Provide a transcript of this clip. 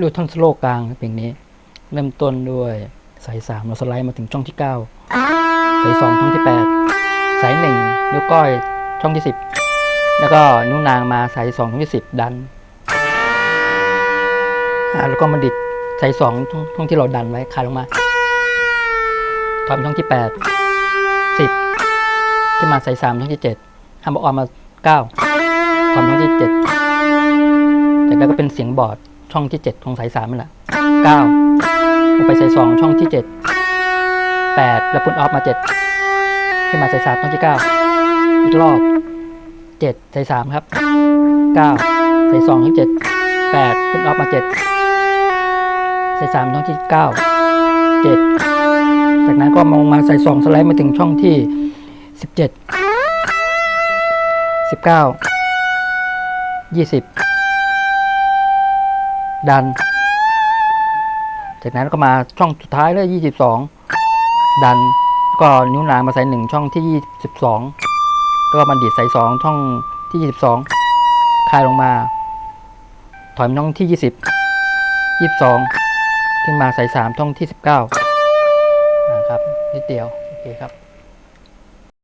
ด้วยท่อนสโลกลางเพลงนี้ เริ่มต้นด้วยสายสามเราสไลด์มาถึงช่องที่เก้าสายสองช่องที่แปดสายหนึ่งนิ้วก้อยช่องที่สิบแล้วก็นิ้วนางมาสายสองช่องที่สิบดันแล้วก็มาดิดสายสองช่องที่เราดันไว้คายลงมาถอมช่องที่แปดสิบที่มาสายสามช่องที่เจ็ดทำออกมาเก้าถอมช่องที่เจ็ดจากนั้นก็เป็นเสียงบอร์ด ช่องที่เจ็ดของสายสามนั่นแหละเก้าลงไปสายสองช่องที่เจ็ดแปดแล้วพุนออฟมาเจ็ดที่มาสายสามช่องที่เก้าอีกรอบเจ็ดสายสามครับเก้าสายสองช่องเจ็ดแปดพุนออฟมาเจ็ดสายสามช่องที่เก้าเจ็ดจากนั้นก็มองมาสายสองสไลด์มาถึงช่องที่สิบเจ็ ดัน จากนั้นก็มาช่องสุดท้ายเลยยี่สิบสองดัน ก็นิ้วนางมาใส่หนึ่งช่องที่ยี่สิบสองแล้วก็มันดีดใส่สองช่องที่ยี่สิบสองคลายลงมา ถอยมาช่องที่ยี่สิบยี่สิบสองขึ้นมาใส่สามช่องที่สิบเก้านะครับนิดเดียว โอเคครับ